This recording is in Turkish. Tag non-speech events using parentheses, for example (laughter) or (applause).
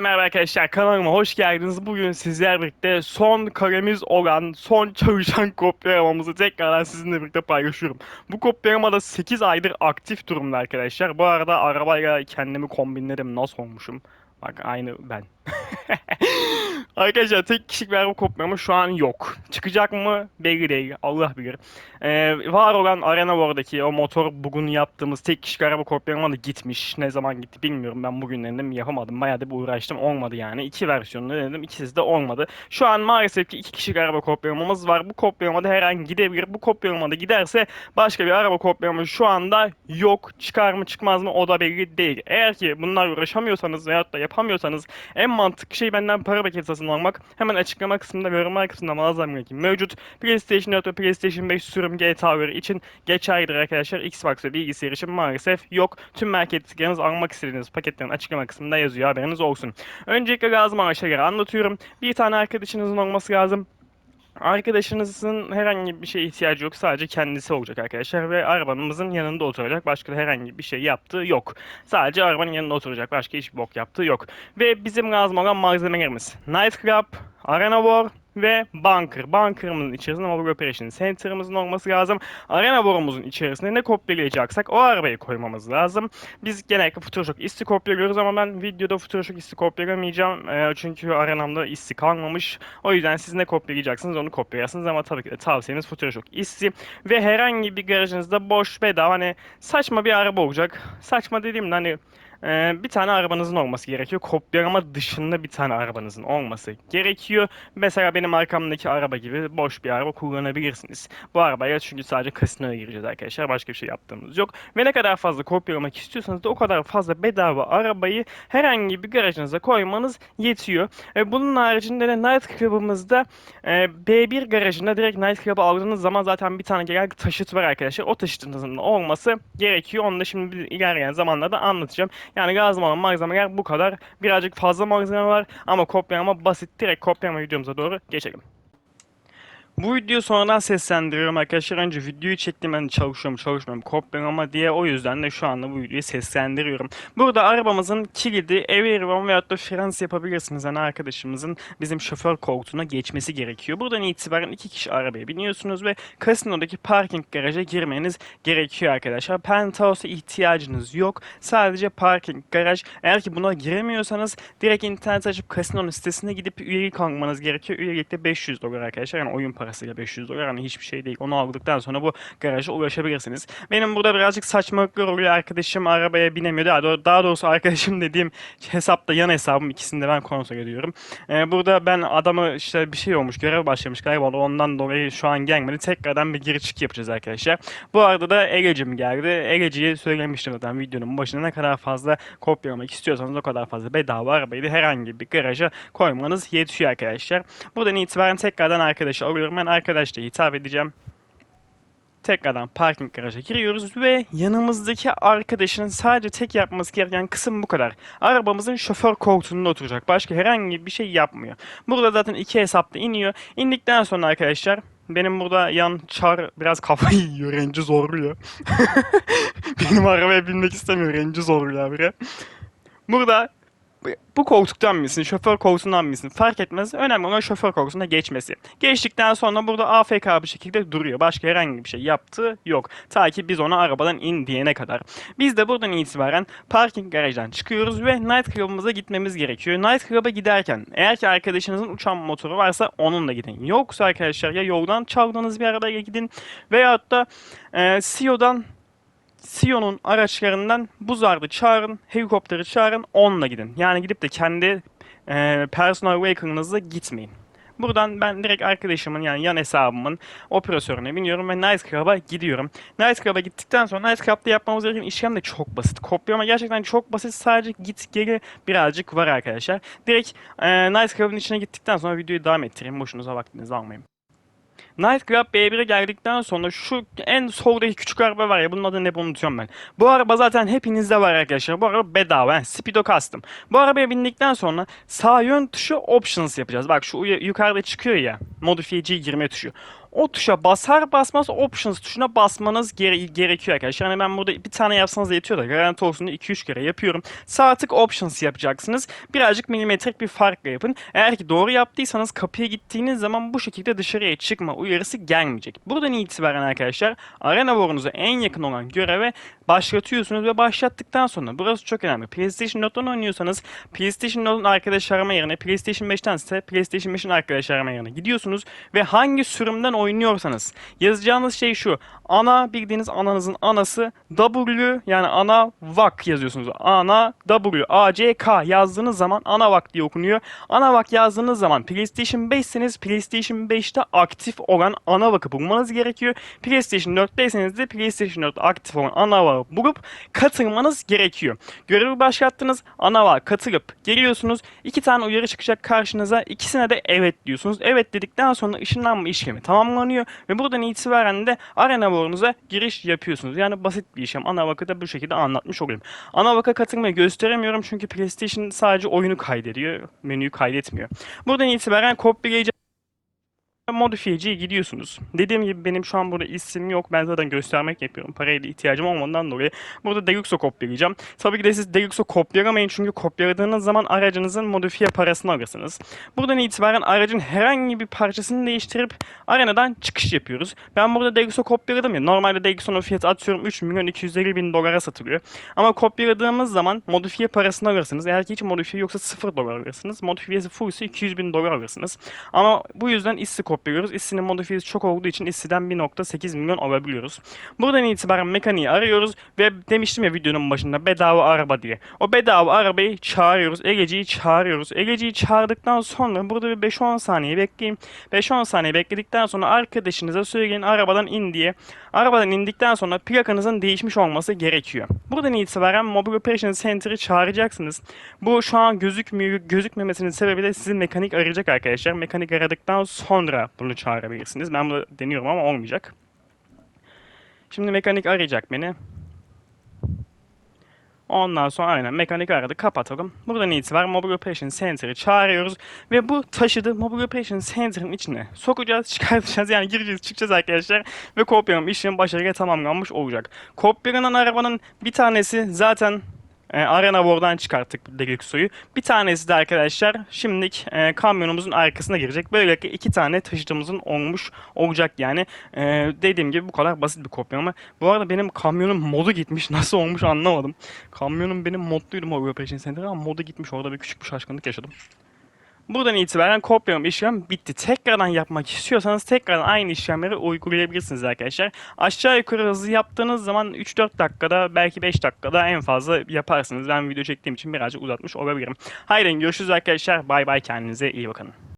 Merhaba arkadaşlar kanalıma hoş geldiniz. Bugün sizler birlikte son karemiz olan son çalışan kopyalamamızı tekrardan sizinle birlikte paylaşıyorum. Bu kopyalama da 8 aydır aktif durumda arkadaşlar. Bu arada arabayla kendimi kombinledim. Nasıl olmuşum? Bak aynı ben. (laughs) (laughs) Arkadaşlar tek kişilik bir araba kopyalama şu an yok. Çıkacak mı belli değil. Allah bilir. Ee, var olan Arena War'daki o motor bugün yaptığımız tek kişilik araba kopyalama da gitmiş. Ne zaman gitti bilmiyorum. Ben bugün denedim yapamadım. Bayağı da bir uğraştım. Olmadı yani. İki versiyonunu denedim. İkisi de olmadı. Şu an maalesef ki iki kişilik araba kopyalamamız var. Bu kopyalamada her an gidebilir. Bu kopyalamada giderse başka bir araba kopyalama şu anda yok. Çıkar mı çıkmaz mı o da belli değil. Eğer ki bunlar uğraşamıyorsanız veyahut da yapamıyorsanız en mantıklı şey benden para paketi almak. Hemen açıklama kısmında ve yorumlar kısmında mağazam linki mevcut. PlayStation 4 ve PlayStation 5 sürüm GTA için geçerlidir arkadaşlar. Xbox ve bilgisayar için maalesef yok. Tüm marketleriniz almak istediğiniz paketlerin açıklama kısmında yazıyor haberiniz olsun. Öncelikle lazım şeyleri anlatıyorum. Bir tane arkadaşınızın olması lazım. Arkadaşınızın herhangi bir şeye ihtiyacı yok. Sadece kendisi olacak arkadaşlar ve arabanımızın yanında oturacak. Başka da herhangi bir şey yaptığı yok. Sadece arabanın yanında oturacak. Başka hiçbir bok yaptığı yok. Ve bizim lazım olan malzemelerimiz. Nightclub, Arena War ve Bunker. Bunker'ımızın içerisinde Mobile Operation Center'ımızın olması lazım. Arena War'umuzun içerisinde ne kopyalayacaksak o arabayı koymamız lazım. Biz genellikle Photoshop isti kopyalıyoruz ama ben videoda Photoshop isti kopyalamayacağım. Ee, çünkü arenamda isti kalmamış. O yüzden siz ne kopyalayacaksınız onu kopyalarsınız ama tabii ki de tavsiyemiz Photoshop isti. Ve herhangi bir garajınızda boş bedava hani saçma bir araba olacak. Saçma dediğimde hani ee, bir tane arabanızın olması gerekiyor. Kopyalama dışında bir tane arabanızın olması gerekiyor. Mesela benim arkamdaki araba gibi boş bir araba kullanabilirsiniz. Bu arabaya çünkü sadece kasinoya gireceğiz arkadaşlar. Başka bir şey yaptığımız yok. Ve ne kadar fazla kopyalamak istiyorsanız da o kadar fazla bedava arabayı herhangi bir garajınıza koymanız yetiyor. E, bunun haricinde de Night Club'ımızda e, B1 garajında direkt Night Club'ı aldığınız zaman zaten bir tane genel taşıt var arkadaşlar. O taşıtınızın olması gerekiyor. Onu da şimdi ilerleyen zamanlarda anlatacağım. Yani lazım olan malzemeler bu kadar. Birazcık fazla malzeme var ama kopyalama basit. Direkt kopyalama videomuza doğru geçelim. Bu videoyu sonradan seslendiriyorum arkadaşlar. Önce videoyu çektim ben çalışıyorum çalışmıyorum kopyalama diye. O yüzden de şu anda bu videoyu seslendiriyorum. Burada arabamızın kilidi Everyone veyahut da Frans yapabilirsiniz. Yani arkadaşımızın bizim şoför koltuğuna geçmesi gerekiyor. Buradan itibaren iki kişi arabaya biniyorsunuz ve kasinodaki parking garaja girmeniz gerekiyor arkadaşlar. Penthouse'a ihtiyacınız yok. Sadece parking garaj. Eğer ki buna giremiyorsanız direkt internet açıp kasinonun sitesine gidip üyelik almanız gerekiyor. Üyelikte 500 dolar arkadaşlar. Yani oyun parasıyla 500 dolar hani hiçbir şey değil. Onu aldıktan sonra bu garaja ulaşabilirsiniz. Benim burada birazcık saçmalıklar oluyor. Arkadaşım arabaya binemiyor. Daha, doğ- daha doğrusu arkadaşım (laughs) dediğim hesapta yan hesabım. ikisini de ben kontrol ediyorum. Ee, burada ben adamı işte bir şey olmuş. Görev başlamış galiba. Ondan dolayı şu an gelmedi. Tekrardan bir giri çık yapacağız arkadaşlar. Bu arada da Ege'cim geldi. Ege'ciye söylemiştim zaten videonun başında ne kadar fazla kopyalamak istiyorsanız o kadar fazla bedava arabayı herhangi bir garaja koymanız yetiyor arkadaşlar. Buradan itibaren tekrardan arkadaşı alıyorum. Ben arkadaşla hitap edeceğim. Tekrardan parking garaja giriyoruz ve yanımızdaki arkadaşın sadece tek yapması gereken kısım bu kadar. Arabamızın şoför koltuğunda oturacak. Başka herhangi bir şey yapmıyor. Burada zaten iki hesapta iniyor. İndikten sonra arkadaşlar benim burada yan çar biraz kafayı (laughs) yiyor. Renci zorluyor. (laughs) Benim arabaya binmek istemiyor. Renci zorluyor abi. Burada bu koltuktan mısın, şoför koltuğundan mısın fark etmez. Önemli olan şoför koltuğuna geçmesi. Geçtikten sonra burada AFK bir şekilde duruyor. Başka herhangi bir şey yaptığı yok. Ta ki biz ona arabadan in diyene kadar. Biz de buradan itibaren parking garajdan çıkıyoruz ve Night Club'ımıza gitmemiz gerekiyor. Night Club'a giderken eğer ki arkadaşınızın uçan motoru varsa onunla gidin. Yoksa arkadaşlar ya yoldan çaldığınız bir arabayla gidin veyahut da e, CEO'dan Sion'un araçlarından buzardı çağırın, helikopteri çağırın, onunla gidin. Yani gidip de kendi e, personal vehicle'ınızla gitmeyin. Buradan ben direkt arkadaşımın yani yan hesabımın operatörüne biniyorum ve Night Club'a gidiyorum. Night Club'a gittikten sonra Night Club'da yapmamız gereken işlem de çok basit. Kopyalama gerçekten çok basit. Sadece git geri birazcık var arkadaşlar. Direkt e, Night Club'ın içine gittikten sonra videoyu devam ettireyim. Boşunuza vaktinizi almayın. Night Club B1'e geldikten sonra şu en soldaki küçük araba var ya bunun adını hep unutuyorum ben. Bu araba zaten hepinizde var arkadaşlar. Bu araba bedava. Yani Speedo Custom. Bu arabaya bindikten sonra sağ yön tuşu Options yapacağız. Bak şu yukarıda çıkıyor ya. Modifiyeciye girme tuşu. O tuşa basar basmaz Options tuşuna basmanız gere- gerekiyor arkadaşlar. Yani ben burada bir tane yapsanız yetiyor da garanti olsun diye 2-3 kere yapıyorum. Sağ tık Options yapacaksınız. Birazcık milimetrik bir farkla yapın. Eğer ki doğru yaptıysanız kapıya gittiğiniz zaman bu şekilde dışarıya çıkma uyarısı gelmeyecek. Buradan itibaren arkadaşlar Arena War'unuza en yakın olan göreve başlatıyorsunuz ve başlattıktan sonra burası çok önemli. PlayStation 4'ten oynuyorsanız PlayStation 4'ün arkadaş yerine PlayStation 5'ten ise PlayStation 5'in arkadaş yerine gidiyorsunuz ve hangi sürümden oynuyorsanız yazacağınız şey şu. Ana bildiğiniz ananızın anası W yani ana VAK yazıyorsunuz. Ana W A C K yazdığınız zaman ana VAK diye okunuyor. Ana VAK yazdığınız zaman PlayStation 5'seniz PlayStation 5'te aktif olan ana VAK'ı bulmanız gerekiyor. PlayStation 4'teyseniz de PlayStation 4'te aktif olan ana VAK'ı bulup katılmanız gerekiyor. Görevi başlattınız. Ana VAK'a katılıp geliyorsunuz. İki tane uyarı çıkacak karşınıza. İkisine de evet diyorsunuz. Evet dedikten sonra ışınlanma işlemi tamamlanıyor ve buradan itibaren de Arena War'unuza giriş yapıyorsunuz. Yani basit bir işlem. Ana VAK'ı da bu şekilde anlatmış olayım. Ana VAK'a katılmayı gösteremiyorum çünkü PlayStation sadece oyunu kaydediyor. Menüyü kaydetmiyor. Buradan itibaren kopyalayacak modifiyeciye gidiyorsunuz. Dediğim gibi benim şu an burada isim yok. Ben zaten göstermek yapıyorum. Paraya ihtiyacım olmadığından dolayı. Burada Deluxe'u kopyalayacağım. Tabii ki de siz Deluxe'u kopyalamayın çünkü kopyaladığınız zaman aracınızın modifiye parasını alırsınız. Buradan itibaren aracın herhangi bir parçasını değiştirip arenadan çıkış yapıyoruz. Ben burada Deluxe'u kopyaladım ya. Normalde Deluxe'un fiyatı atıyorum 3 milyon 250 bin dolara satılıyor. Ama kopyaladığımız zaman modifiye parasını alırsınız. Eğer ki hiç modifiye yoksa 0 dolar alırsınız. Modifiyesi full ise 200 bin dolar alırsınız. Ama bu yüzden issi kopyalıyoruz. İssinin modifiyesi çok olduğu için issiden 1.8 milyon alabiliyoruz. Buradan itibaren mekaniği arıyoruz ve demiştim ya videonun başında bedava araba diye. O bedava arabayı çağırıyoruz. Egeci'yi çağırıyoruz. Egeci'yi çağırdıktan sonra burada bir 5-10 saniye bekleyin. 5-10 saniye bekledikten sonra arkadaşınıza söyleyin arabadan in diye. Arabadan indikten sonra plakanızın değişmiş olması gerekiyor. Buradan itibaren Mobile Operation Center'ı çağıracaksınız. Bu şu an gözükmüyor. Gözükmemesinin sebebi de sizin mekanik arayacak arkadaşlar. Mekanik aradıktan sonra bunu çağırabilirsiniz. Ben bunu deniyorum ama olmayacak. Şimdi mekanik arayacak beni. Ondan sonra aynen mekanik aradı kapatalım. Buradan itibaren Mobile Operation Center'ı çağırıyoruz. Ve bu taşıdı Mobile Operation Center'ın içine sokacağız, (laughs) çıkartacağız. Yani gireceğiz, çıkacağız arkadaşlar. Ve kopyalama işlem başarıyla tamamlanmış olacak. Kopyalanan arabanın bir tanesi zaten e, Arena War'dan çıkarttık Deluxe'u. Bir tanesi de arkadaşlar şimdilik e, kamyonumuzun arkasına girecek. Böylelikle iki tane taşıtımızın olmuş olacak yani. E, dediğim gibi bu kadar basit bir kopyalama. Bu arada benim kamyonun modu gitmiş. (laughs) Nasıl olmuş anlamadım. Kamyonum benim modduydu Mobile Operation Center ama modu gitmiş. Orada bir küçük bir şaşkınlık yaşadım. Buradan itibaren kopyalama işlem bitti. Tekrardan yapmak istiyorsanız tekrardan aynı işlemleri uygulayabilirsiniz arkadaşlar. Aşağı yukarı hızlı yaptığınız zaman 3-4 dakikada belki 5 dakikada en fazla yaparsınız. Ben video çektiğim için birazcık uzatmış olabilirim. Haydi görüşürüz arkadaşlar. Bay bay kendinize iyi bakın.